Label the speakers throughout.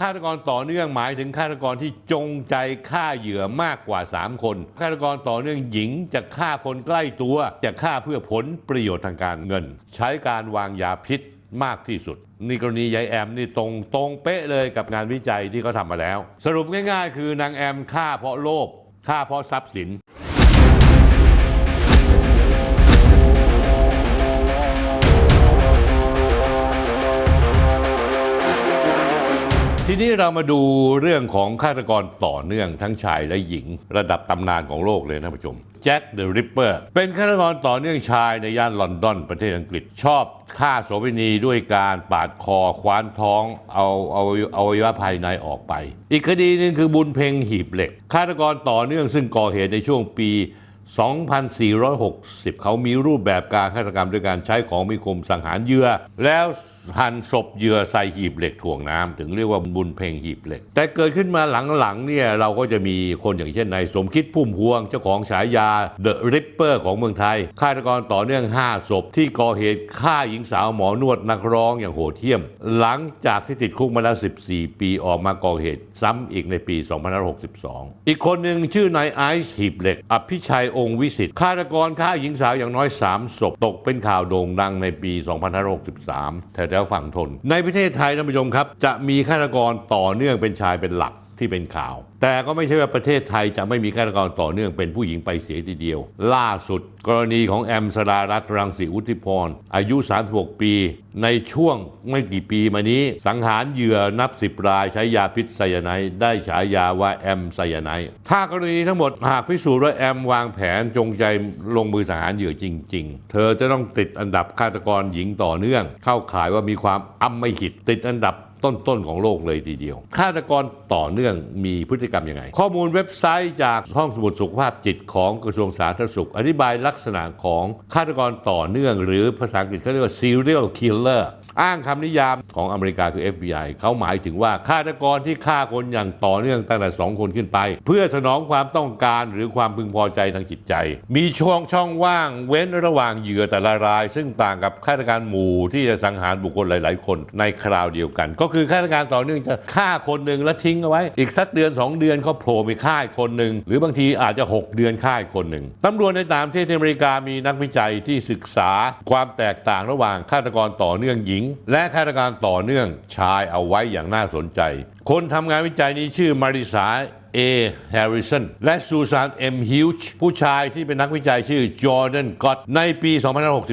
Speaker 1: ฆาตกรต่อเนื่องหมายถึงฆาตกรที่จงใจฆ่าเหยื่อมากกว่า 3 คนฆาตกรต่อเนื่องหญิงจะฆ่าคนใกล้ตัวจะฆ่าเพื่อผลประโยชน์ทางการเงิน ใช้การวางยาพิษมากที่สุดนี่กรณียายแอมนี่ตรงตรงเป๊ะเลยกับงานวิจัยที่เขาทำมาแล้ว สรุปง่ายๆ คือนางแอมฆ่าเพราะโลภฆ่าเพราะทรัพย์สิน ทีนี้เรามาดูเรื่องของฆาตกรต่อเนื่องทั้งชายและหญิง ระดับตำนานของโลกเลยนะผู้ชมแจ็คเดอะริปเปอร์เป็นฆาตกรต่อเนื่องชายในย่านลอนดอนประเทศอังกฤษ ชอบฆ่าโสเภณีด้วยการปาดคอคว้านท้อง เอาเอาเอาอวัยวะภายในออกไป อีกคดีหนึงคือบุญเพ็งหีบเหล็กฆาตกรต่อเนื่องซึ่งก่อเหตุในช่วงปี 2460 เขามีรูปแบบการฆาตกรรมด้วยการใช้ของมีคมสังหารเหยื่อแล้ว หั่นศพเหยื่อใส่หีบเหล็กถ่วงน้ำถึงเรียกว่าบุญเพลงหีบเหล็ก แต่เกิดขึ้นมาหลังๆเนี่ยเราก็จะมีคนอย่างเช่นนายสมคิดพุ่มพวงเจ้าของฉายาเดอะริปเปอร์ของเมืองไทยฆาตกรต่อเนื่อง 5 ศพ ที่ก่อเหตุฆ่าหญิงสาวหมอนวดนักร้องอย่างโหดเหี้ยม หลังจากที่ติดคุกมาแล้ว 14 ปีออกมาก่อเหตุซ้ำอีกในปี 2562 อีกคนหนึ่งชื่อนายไอซ์หีบเหล็ก อภิชัยองค์วิสิทธิ์ฆาตกรฆ่าหญิงสาวอย่างน้อย 3 ศพตกเป็นข่าวโด่งดังในปี 2563แถวแล้วฝั่งทน ในประเทศไทยท่านผู้ชมครับ จะมีฆาตกรต่อเนื่องเป็นชายเป็นหลัก ที่เป็นข่าว แต่ก็ไม่ใช่ว่าประเทศไทยจะไม่มีฆาตกรต่อเนื่องเป็นผู้หญิงไปเสียทีเดียว ล่าสุด กรณีของแอมสรารัตรังสีอุทิพร อายุ 36 ปี ในช่วงไม่กี่ปีมานี้ สังหารเหยื่อนับสิบรายใช้ยาพิษไซยาไนด์ได้ฉายาว่าแอมไซยาไนด์ถ้ากรณีทั้งหมดหากพิสูจน์ว่าแอมวางแผนจงใจลงมือสังหารเหยื่อจริง ๆ เธอจะต้องติดอันดับฆาตกรหญิงต่อเนื่อง เข้าข่ายว่ามีความอำมหิตติดอันดับ ต้นๆของโลกเลยทีเดียวฆาตกรต่อเนื่องมีพฤติกรรมยังไง ข้อมูลเว็บไซต์จากห้องสมุดสุขภาพจิตของกระทรวงสาธารณสุข อธิบายลักษณะของฆาตกรต่อเนื่อง หรือภาษาอังกฤษเขาเรียกว่า serial killer อ้างคำนิยามของอเมริกาคือ FBI เขาหมายถึงว่าฆาตกรที่ฆ่าคนอย่างต่อเนื่องตั้งแต่ 2 คนขึ้นไป เพื่อสนองความต้องการหรือความพึงพอใจทางจิตใจ มีช่องช่องว่างเว้นระหว่างเหยื่อแต่ละราย ซึ่งต่างกับฆาตการหมู่ที่จะสังหารบุคคลหลาย ๆ คนในคราวเดียวกัน ก็คือฆาตการต่อเนื่องจะฆ่าคนหนึ่งแล้วทิ้งเอาไว้ อีกสักเดือน 2 เดือนเขาโผล่ไปฆ่าคนหนึ่งหรือบางทีอาจจะ 6 เดือนฆ่าคนหนึ่งตำรวจในต่างประเทศที่อเมริกามีนักวิจัยที่ศึกษาความแตกต่างระหว่างฆาตกรต่อเนื่องหญิงและฆาตการต่อเนื่องชายเอาไว้อย่างน่าสนใจ คนทำงานวิจัยนี้ชื่อมาริสาเอแฮร์ริสันและซูซานเอ็มฮิวช์ผู้ชายที่เป็นนักวิจัยชื่อจอร์แดนก็ตในปี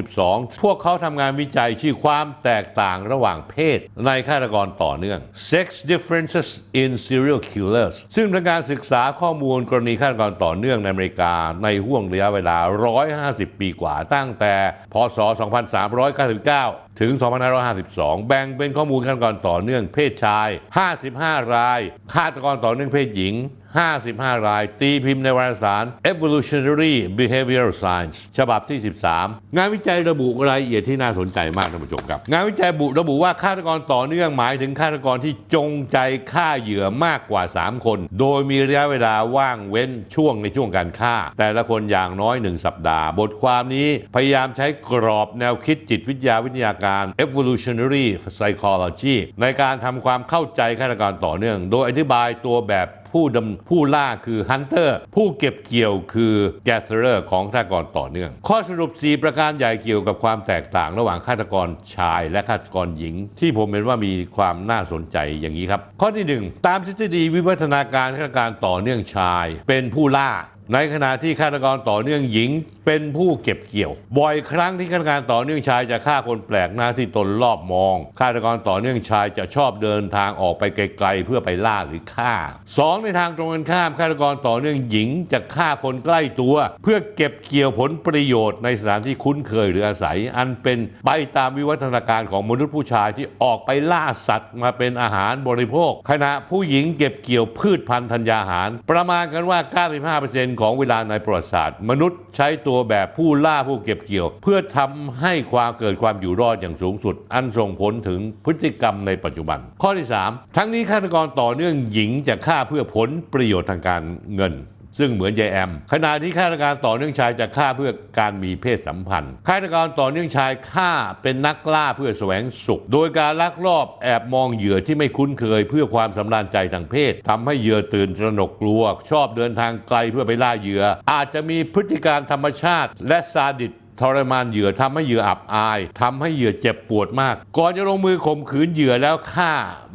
Speaker 1: 2562 พวกเขาทำงานวิจัยชื่อความแตกต่างระหว่างเพศในฆาตกรต่อเนื่อง Sex Differences in Serial Killers ซึ่งเป็นการศึกษาข้อมูลกรณีฆาตกรต่อเนื่องในอเมริกา ในห่วงระยะเวลา 150 ปีกว่าตั้งแต่ พศ 2399ถึง 2552 แบ่งเป็นข้อมูลฆาตกรต่อเนื่องเพศชาย 55 รายฆาตกรต่อเนื่องเพศหญิง 55 ราย ตีพิมพ์ในวารสาร Evolutionary Behavioral Science ฉบับที่ 13 งานวิจัยระบุรายละเอียดที่น่าสนใจมากท่านผู้ชมครับ งานวิจัยบุระบุว่าฆาตกรต่อเนื่องหมายถึงฆาตกรที่จงใจฆ่าเหยื่อมากกว่า 3 คน โดยมีระยะเวลาว่างเว้นช่วงในช่วงการฆ่า แต่ละคนอย่างน้อย 1 สัปดาห์ บทความนี้พยายามใช้กรอบแนวคิดจิตวิทยาวิทยาการ Evolutionary Psychology ในการทำความเข้าใจฆาตกรต่อเนื่อง โดยอธิบายตัวแบบ ผู้ดำผู้ล่าคือฮันเตอร์ผู้เก็บเกี่ยวคือแกสเ e อร์ของฆาตกรต่อเนื่อง ข้อสรุป 4 ประการใหญ่เกี่ยวกับความแตกต่างระหว่างฆาตกรชายและฆาตกรหญิง ที่ผมเห็นว่ามีความน่าสนใจอย่างนี้ครับ ข้อที่ 1 ตามทฤษฎีวิวัฒนาการฆาตการต่อเนื่องชาย เป็นผู้ล่า ในขณะที่ฆาตกรต่อเนื่องหญิงเป็นผู้เก็บเกี่ยว บ่อยครั้งที่ฆาตการต่อเนื่องชายจะฆ่าคนแปลกหน้าที่ตนรอบมองฆาตกรต่อเนื่องชายจะชอบเดินทางออกไปไกลๆเพื่อไปล่าหรือฆ่าสองในทางตรงกันข้ามฆาตกรต่อเนื่องหญิงจะฆ่าคนใกล้ตัว เพื่อเก็บเกี่ยวผลประโยชน์ในสถานที่คุ้นเคยหรืออาศัย อันเป็นไปตามวิวัฒนาการของมนุษย์ผู้ชายที่ออกไปล่าสัตว์มาเป็นอาหารบริโภค ขณะผู้หญิงเก็บเกี่ยวพืชพันธุ์ธัญญาหาร ประมาณกันว่า 95%ของเวลาในประวัติศาสตร์ มนุษย์ใช้ตัวัวแบบผู้ล่าผู้เก็บเกี่ยว เพื่อทำให้ความเกิดความอยู่รอดอย่างสูงสุด อันส่งผลถึงพฤติกรรมในปัจจุบัน ข้อที่ 3 ทั้งนี้ฆาตกรต่อเนื่องหญิงจะฆ่าเพื่อผลประโยชน์ทางการเงิน ซึ่งเหมือนยายแอม ขณะที่ฆาตการต่อเนื่องชายจะฆ่าเพื่อการมีเพศสัมพันธ์ฆาตกรต่อเนื่องชายฆ่าเป็นนักล่าเพื่อแสวงสุข โดยการลักลอบแอบมองเหยื่อที่ไม่คุ้นเคย เพื่อความสำราญใจทางเพศทำให้เหยื่อตื่นตระหนกกลัว ชอบเดินทางไกลเพื่อไปล่าเหยื่อ อาจจะมีพฤติการธรรมชาติ และซาดิส ทรมานเหยื่อทำให้เหยื่ออับอายทำให้เหยื่อเจ็บปวดมาก ก่อนจะลงมือข่มขืนเหยื่อแล้วฆ่า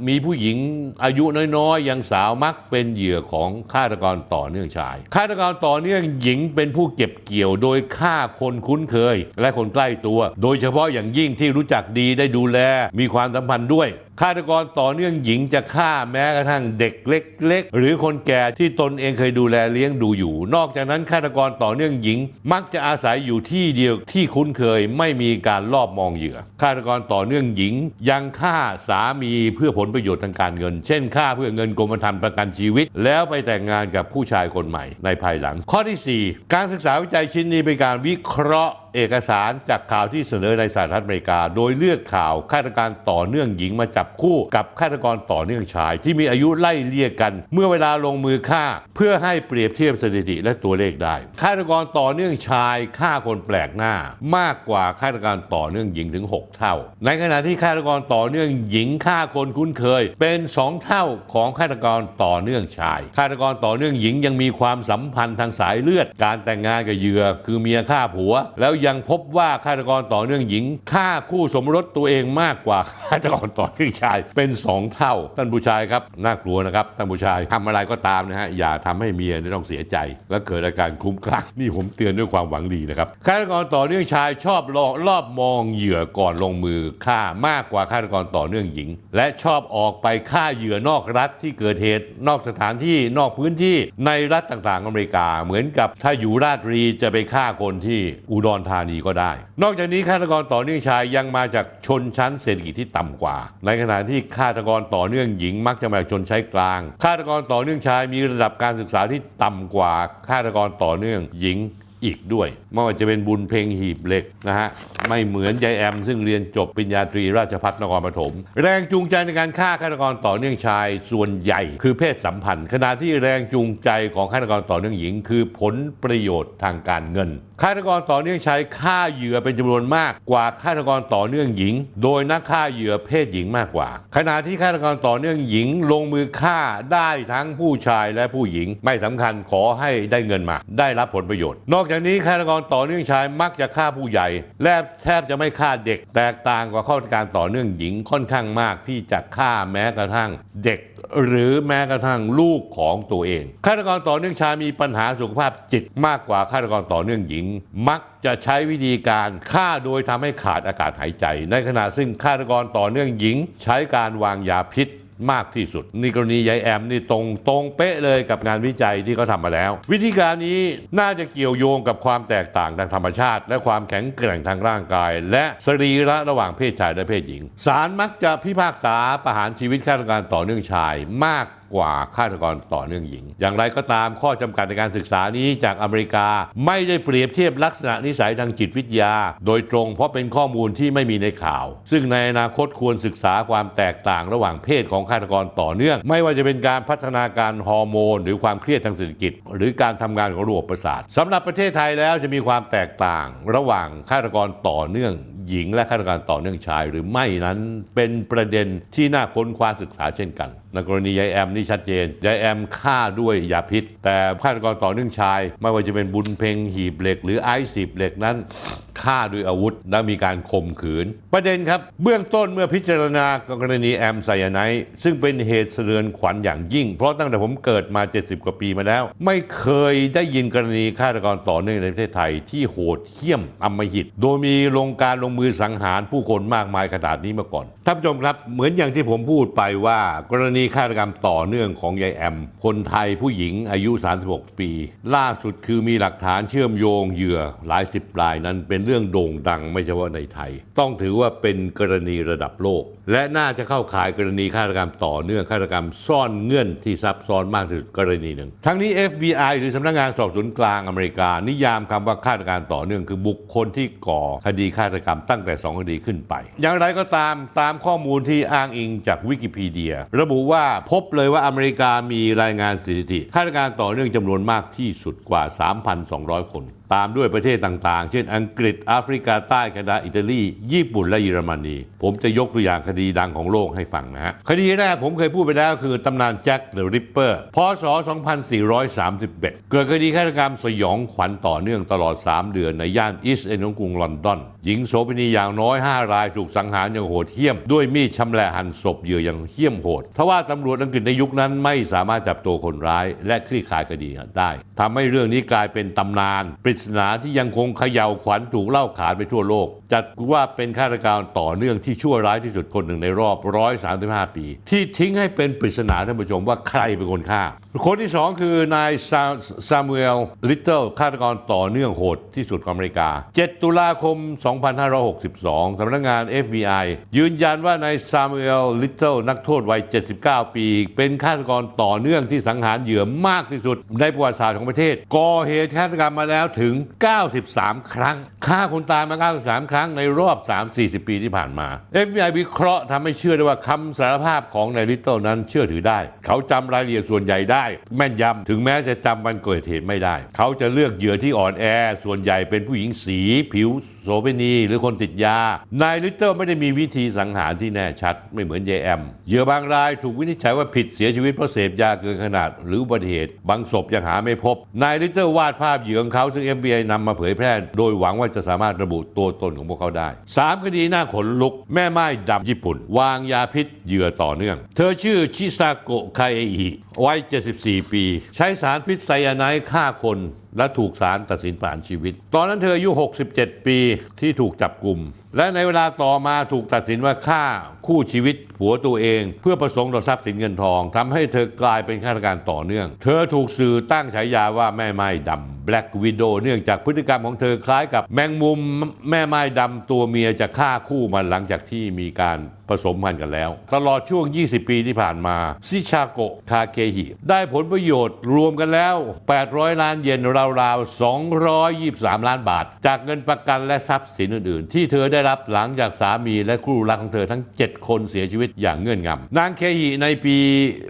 Speaker 1: มีผู้หญิงอายุน้อยๆ ยังสาวมักเป็นเหยื่อของฆาตกรต่อเนื่องชายฆาตกรต่อเนื่องหญิงเป็นผู้เก็บเกี่ยว โดยฆ่าคนคุ้นเคย และคนใกล้ตัว โดยเฉพาะอย่างยิ่งที่รู้จักดีได้ดูแลมีความสัมพันธ์ด้วย ฆาตกรต่อเนื่องหญิงจะฆ่าแม้กระทั่งเด็กเล็ก ๆ หรือคนแก่ที่ตนเองเคยดูแลเลี้ยงดูอยู่ นอกจากนั้นฆาตกรต่อเนื่องหญิง มักจะอาศัยอยู่ที่เดียวที่คุ้นเคยไม่มีการลอบมองเหยื่อฆาตกรต่อเนื่องหญิง ยังฆ่าสามีเพื่อผลประโยชน์ทางการเงิน เช่นฆ่าเพื่อเงินกรมธรรม์ประกันชีวิต แล้วไปแต่งงานกับผู้ชายคนใหม่ในภายหลัง ข้อที่ 4 การศึกษาวิจัยชิ้นนี้เป็นการวิเคราะห์เอกสารจากข่าวที่เสนอในสหรัฐอเมริกา โดยเลือกข่าวฆาตการต่อเนื่องหญิงมาจับคู่กับฆาตกรต่อเนื่องชาย ที่มีอายุไล่เลี่ยกัน เมื่อเวลาลงมือฆ่า เพื่อให้เปรียบเทียบสถิติและตัวเลขได้ฆาตกรต่อเนื่องชายฆ่าคนแปลกหน้า มากกว่าฆาตกรต่อเนื่องหญิงถึง 6 เท่า ในขณะที่ฆาตกรต่อเนื่องหญิงฆ่าคนคุ้นเคย เป็น 2 เท่าของฆาตกรต่อเนื่องชายฆาตกรต่อเนื่องหญิงยังมีความสัมพันธ์ทางสายเลือด การแต่งงานกับเหยื่อคือเมียฆ่าผัวแล้วยังพบว่าฆาตกรต่อเนื่องหญิงฆ่าคู่สมรสตัวเองมากกว่าฆาตกรต่อเนื่องชายเป็น 2 เท่า ท่านผู้ชายครับน่ากลัวนะครับท่านผู้ชายทำอะไรก็ตามนะฮะอย่าทำให้เมียต้องเสียใจ และเกิดอาการคุ้มคลั่งนี่ผมเตือนด้วยความหวังดีนะครับฆาตกรต่อเนื่องชายชอบลอบรอบมองเหยื่อก่อนลงมือฆ่ามากกว่าฆาตกรต่อเนื่องหญิง และชอบออกไปฆ่าเหยื่อนอกรัฐที่เกิดเหตุ นอกสถานที่นอกพื้นที่ในรัฐต่างๆอเมริกา เหมือนกับถ้าอยู่ราชรีจะไปฆ่าคนที่อุดรธานีก็ได้ นอกจากนี้ฆาตกรต่อเนื่องชายยังมาจากชนชั้นเศรษฐกิจที่ต่ำกว่า ในขณะที่ฆาตกรต่อเนื่องหญิงมักจะมาจากชนชั้นกลาง ฆาตกรต่อเนื่องชายมีระดับการศึกษาที่ต่ำกว่าฆาตกรต่อเนื่องหญิง อีกด้วย ไม่ว่าจะเป็นบุญเพลงหีบเหล็กนะฮะ ไม่เหมือนยายแอม ซึ่งเรียนจบปริญญาตรีราชภัฏนครปฐม แรงจูงใจในการฆ่าฆาตกรต่อเนื่องชายส่วนใหญ่ คือเพศสัมพันธ์ ขณะที่แรงจูงใจของฆาตกรต่อเนื่องหญิง คือผลประโยชน์ทางการเงินฆาตกรต่อเนื่องชายฆ่าเหยื่อเป็นจำนวนมากกว่าฆาตกรต่อเนื่องหญิง โดยนักฆ่าเหยื่อเพศหญิงมากกว่า ขณะที่ฆาตกรต่อเนื่องหญิงลงมือฆ่าได้ทั้งผู้ชายและผู้หญิง ไม่สำคัญขอให้ได้เงินมา ได้รับผลประโยชน์ นอกจากนี้ฆาตกรต่อเนื่องชายมักจะฆ่าผู้ใหญ่ และแทบจะไม่ฆ่าเด็ก แตกต่างกว่าข้าราชการต่อเนื่องหญิงค่อนข้างมากที่จะฆ่าแม้กระทั่งเด็กหรือแม้กระทั่งลูกของตัวเองฆาตกรต่อเนื่องชายมีปัญหาสุขภาพจิตมากกว่าฆาตกรต่อเนื่องหญิง มักจะใช้วิธีการฆ่าโดยทำให้ขาดอากาศหายใจ ในขณะซึ่งฆาตกรต่อเนื่องหญิง ใช้การวางยาพิษ มากที่สุดนี่กรณียายแอมนี่ตรงตรงเป๊ะเลยกับงานวิจัยที่เขาทำมาแล้ว วิธีการนี้น่าจะเกี่ยวโยงกับความแตกต่างทางธรรมชาติ และความแข็งแกร่งทางร่างกาย และสรีระระหว่างเพศชายและเพศหญิงศาลมักจะพิพากษาประหารชีวิตฆาตการต่อเนื่องชายมาก กว่าฆาตกรต่อเนื่องหญิง อย่างไรก็ตามข้อจำกัดในการศึกษานี้จากอเมริกา ไม่ได้เปรียบเทียบลักษณะนิสัยทางจิตวิทยา โดยตรงเพราะเป็นข้อมูลที่ไม่มีในข่าว ซึ่งในอนาคตควรศึกษาความแตกต่างระหว่างเพศของฆาตกรต่อเนื่อง ไม่ว่าจะเป็นการพัฒนาการฮอร์โมน หรือความเครียดทางเศรษฐกิจ หรือการทำงานของระบบประสาทสำหรับประเทศไทยแล้วจะมีความแตกต่าง ระหว่างฆาตกรต่อเนื่องหญิงและฆาตกรต่อเนื่องชาย หรือไม่นั้นเป็นประเด็นที่น่าค้นคว้าศึกษาเช่นกัน ในกรณียายแอมนี่ชัดเจนยายแอมฆ่าด้วยยาพิษ แต่ฆาตกรต่อเนื่องชาย ไม่ว่าจะเป็นบุญเพ็งหีบเหล็ก หรือไอซ์หีบเหล็กนั้นฆ่าด้วยอาวุธและมีการข่มขืน ประเด็นครับ เบื้องต้นเมื่อพิจารณากรณีแอมไซยาไนซึ่งเป็นเหตุสะเทือนขวัญอย่างยิ่ง เพราะตั้งแต่ผมเกิดมา 70 กว่าปีมาแล้ว ไม่เคยได้ยินกรณีฆาตกรต่อเนื่องในประเทศไทยที่โหดเหี้ยมอำมหิต โดยมีลงการลงมือสังหารผู้คนมากมายขนาดนี้มาก่อนท่านผู้ชมครับ เหมือนอย่างที่ผมพูดไปว่ากรณีฆาตกรรมต่อเนื่องของยายแอม คนไทยผู้หญิงอายุ 36 ปี ล่าสุดคือมีหลักฐานเชื่อมโยงเหยื่อหลายสิบรายนั้นเป็นเรื่องโด่งดังไม่เฉพาะในไทย ต้องถือว่าเป็นกรณีระดับโลก และน่าจะเข้าข่ายกรณีฆาตกรรมต่อเนื่องฆาตกรรมซ่อนเงื่อนที่ซับซ้อนมากที่สุดกรณีหนึ่ง ทั้งนี้ FBI หรือสำนักงานสอบสวนกลางอเมริกา นิยามคำว่าฆาตการต่อเนื่องคือบุคคลที่ก่อคดีฆาตกรรมตั้งแต่ 2 คดีขึ้นไป อย่างไรก็ตามตามข้อมูลที่อ้างอิงจากวิกิพีเดีย ระบุว่าพบเลยว่าอเมริกามีรายงานสถิติฆาตการต่อเนื่องจำนวนมากที่สุดกว่า 3,200 คน ตามด้วยประเทศต่างๆ เช่นอังกฤษแอฟริกาใต้แคนาดาอิตาลี ญี่ปุ่นและเยอรมนี ผมจะยกตัวอย่างคดีดังของโลกให้ฟังนะฮะ คดีแรกผมเคยพูดไปแล้วคือตำนานแจ็คเดอะริปเปอร์พศ 2431 เกิดคดีฆาตกรรมสยองขวัญต่อเนื่องตลอด 3 เดือนในย่านอีสต์เอนของกรุงลอนดอน หญิงโสเภณีอย่างน้อย 5 รายถูกสังหารอย่างโหดเหี้ยม ด้วยมีดชำแหละหั่นศพเหยื่ออย่างเหี้ยมโหดทว่าตำรวจอังกฤษในยุคนั้นไม่สามารถจับตัวคนร้าย และคลี่คลายคดีได้ทำให้เรื่องนี้กลายเป็นตำนานปริศนาที่ยังคงเขย่าวขวัญถูกเล่าขานไปทั่วโลก จัดว่าเป็นฆาตกรรมต่อเนื่องที่ชั่วร้ายที่สุดคนหนึ่งในรอบ 135 ปี ที่ทิ้งให้เป็นปริศนาท่านผู้ชมว่าใครเป็นคนฆ่า คนที่สองคือนายซาซามูเอลลิตเติลฆาตกรต่อเนื่องโหดที่สุดของอเมริกา 7 ตุลาคม 2562 สำนักงาน FBI ยืนยันว่านายซามูเอลลิตเติลนักโทษวัย 79 ปี เป็นฆาตกรต่อเนื่องที่สังหารเหยื่อมากที่สุด ในประวัติศาสตร์ของประเทศ ก่อเหตุฆาตกรรมมาแล้วถึง 93 ครั้ง ฆ่าคนตายมา 93 ครั้งในรอบ 3-40 ปีที่ผ่านมา FBI วิเคราะห์ทำให้เชื่อได้ว่าคำสารภาพของนายลิตเติลนั้นเชื่อถือได้ เขาจำรายละเอียดส่วนใหญ่ได้แม่นยำถึงแม้จะจำวันเกิดเหตุไม่ได้ เขาจะเลือกเหยื่อที่อ่อนแอ ส่วนใหญ่เป็นผู้หญิงสีผิวโสเภณีหรือคนติดยานายลิตเติลไม่ได้มีวิธีสังหารที่แน่ชัด ไม่เหมือนเยแอมเหยื่อบางรายถูกวินิจฉัยว่าผิดเสียชีวิตเพราะเสพยาเกินขนาด หรืออุบัติเหตุ บางศพยังหาไม่พบ นายลิตเติลวาดภาพเหยื่อของเขาซึ่ง FBI นำมาเผยแพร่ โดยหวังว่าจะสามารถระบุตัวตนของพวกเขาได้สามคดีหน้าขนลุก แม่ไม้ดำญี่ปุ่น วางยาพิษเหยื่อต่อเนื่อง เธอชื่อชิซาโกะไคเออิวัย74ปี ใช้สารพิษไซยาไนด์ฆ่าคนและถูกศาลตัดสินประหารชีวิต ตอนนั้นเธออายุ 67 ปีที่ถูกจับกลุ่ม และในเวลาต่อมาถูกตัดสินว่าฆ่าคู่ชีวิตผัวตัวเอง เพื่อประสงค์ต่อทรัพย์สินเงินทองทำให้เธอกลายเป็นฆาตการต่อเนื่อง เธอถูกสื่อตั้งฉายาว่าแม่ไม้ดำ Black Widow เนื่องจากพฤติกรรมของเธอคล้ายกับแมงมุมแม่ไม้ดำตัวเมียจะฆ่าคู่มันหลังจากที่มีการผสมพันธุ์กันแล้ว ตลอดช่วง 20 ปีที่ผ่านมา ซิชาโกะคาเคฮิได้ผลประโยชน์รวมกันแล้ว 800 ล้านเยนเราราวๆ 223 ล้านบาท จากเงินประกันและทรัพย์สินอื่นๆ ที่เธอได้รับหลังจากสามีและคู่รักของเธอทั้ง 7 คนเสียชีวิตอย่างเงื่อนงำนางเคฮิในปี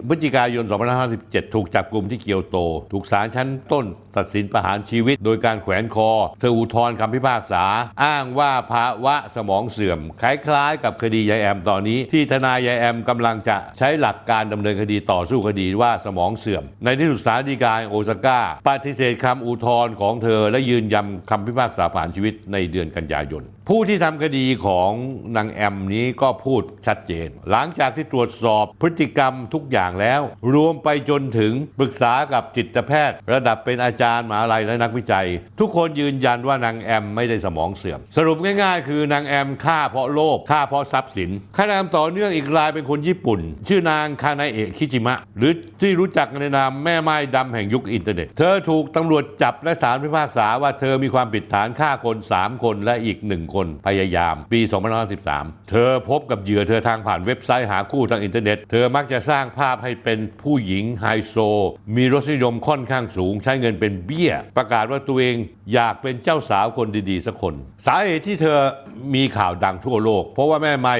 Speaker 1: พฤศจิกายน 2557 ถูกจับกลุ่มที่เกียวโต ถูกศาลชั้นต้นตัดสินประหารชีวิต โดยการแขวนคอ เธออุทธรณ์คำพิพากษา อ้างว่าภาวะสมองเสื่อม คล้ายๆ กับคดียายแอมตอนนี้ ที่ทนายยายแอมกำลังจะใช้หลักการดำเนินคดีต่อสู้คดีว่าสมองเสื่อม ในที่สุดศาลฎีกาโอซาก้าปฏิเสธคำอุทธรณ์ของเธอและยืนยันคำพิพากษาผ่านชีวิตในเดือนกันยายน ผู้ที่ทำคดีของนางแอมนี้ก็พูดชัดเจน หลังจากที่ตรวจสอบพฤติกรรมทุกอย่างแล้ว รวมไปจนถึงปรึกษากับจิตแพทย์ ระดับเป็นอาจารย์มหาลัยและนักวิจัย ทุกคนยืนยันว่านางแอมไม่ได้สมองเสื่อม สรุปง่ายๆ คือนางแอมฆ่าเพราะโลภฆ่าเพราะทรัพย์สินฆาตกรรมต่อเนื่องอีกรายเป็นคนญี่ปุ่น ชื่อนางคานาเอะคิจิมะ หรือที่รู้จักในนามแม่ไม้ดำแห่งยุคอินเทอร์เน็ต เธอถูกตำรวจจับและศาลพิพากษาว่าเธอมีความผิดฐานฆ่าคน 3 คนและอีก1คนพยายาม ปี2513 เธอพบกับเหยื่อเธอทางผ่านเว็บไซต์หาคู่ทางอินเทอร์เน็ต เธอมักจะสร้างภาพให้เป็นผู้หญิงไฮโซ มีรสนิยมค่อนข้างสูง ใช้เงินเป็นเบี้ย ประกาศว่าตัวเองอยากเป็นเจ้าสาวคนดีๆสักคน สาเหตุที่เธอมีข่าวดังทั่วโลก เพราะว่าแม่ไม้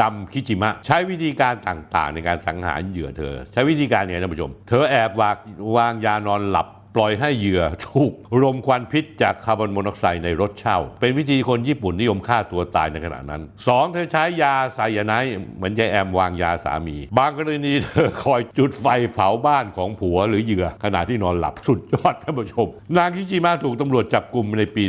Speaker 1: ดำคิจิมะ ใช้วิธีการต่างๆ ในการสังหารเหยื่อเธอ ใช้วิธีการเนี่ยท่านผู้ชม เธอแอบวางวางยานอนหลับ ปล่อยให้เหยื่อถูกรมควันพิษจากคาร์บอนมอนอกไซด์ในรถเช่า เป็นวิธีคนญี่ปุ่นนิยมฆ่าตัวตายในขณะนั้น 2. เธอใช้ยาไซยาไนด์เหมือนยายแอมวางยาสามี บางกรณีเธอคอยจุดไฟเผาบ้านของผัวหรือเหยื่อขณะที่นอนหลับสุดยอดท่านผู้ชม นางคิจิมะถูกตำรวจจับกลุ่มในปี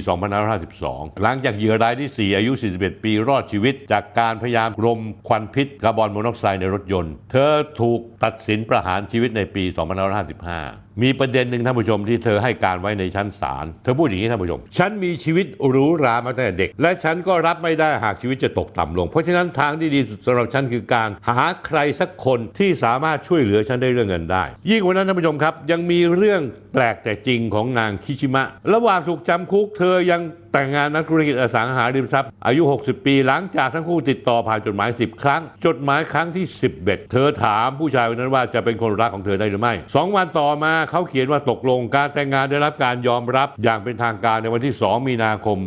Speaker 1: 2552 หลังจากเหยื่อรายที่ 4 อายุ 41 ปีรอดชีวิต จากการพยายามรมควันพิษคาร์บอนมอนอกไซด์ในรถยนต์ เธอถูกตัดสินประหารชีวิตในปี 2555มีประเด็นหนึ่งท่านผู้ชมที่เธอให้การไว้ในชั้นศาล เธอพูดอย่างนี้ท่านผู้ชม ฉันมีชีวิตหรูหรามาตั้งแต่เด็ก และฉันก็รับไม่ได้หากชีวิตจะตกต่ำลง เพราะฉะนั้นทางที่ดีสุดสำหรับฉันคือการหาใครสักคนที่สามารถช่วยเหลือฉันได้เรื่องเงินได้ ยิ่งกว่านั้นท่านผู้ชมครับ ยังมีเรื่องแปลกแต่จริงของนางคิชิมะ ระหว่างถูกจำคุกเธอยัง แต่งงานนักธุรกิจอสังหาริมทรัพย์ อายุ 60 ปี หลังจากทั้งคู่ติดต่อผ่านจดหมาย 10 ครั้ง จดหมายครั้งที่ 11 เธอถามผู้ชายคนนั้นว่าจะเป็นคนรักของเธอได้หรือไม่ 2 วันต่อมาเขาเขียนว่าตกลงการแต่งงานได้รับการยอมรับอย่างเป็นทางการในวันที่ 2 มีนาคม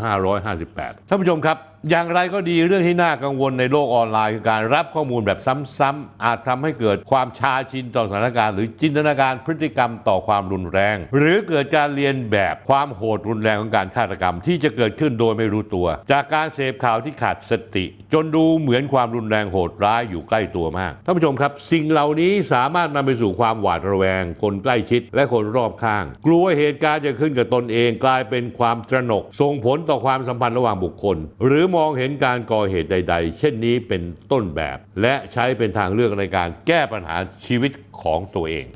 Speaker 1: 2558 ท่านผู้ชมครับ อย่างไรก็ดีเรื่องที่น่ากังวลในโลกออนไลน์คือการรับข้อมูลแบบซ้ำๆ อาจทำให้เกิดความชาชินต่อสถานการณ์ หรือจินตนาการพฤติกรรมต่อความรุนแรง หรือเกิดการเรียนแบบความโหดรุนแรงของการฆาตกรรม ที่จะเกิดขึ้นโดยไม่รู้ตัว จากการเสพข่าวที่ขาดสติ จนดูเหมือนความรุนแรงโหดร้ายอยู่ใกล้ตัวมากท่านผู้ชมครับ สิ่งเหล่านี้สามารถนำไปสู่ความหวาดระแวง คนใกล้ชิด และคนรอบข้าง กลัวเหตุการณ์จะขึ้นกับตนเองกลายเป็นความตระหนกส่งผลต่อความสัมพันธ์ระหว่างบุคคล หรือมองเห็นการก่อเหตุใด ๆ เช่นนี้เป็นต้นแบบ และใช้เป็นทางเลือกในการแก้ปัญหาชีวิตของตัวเอง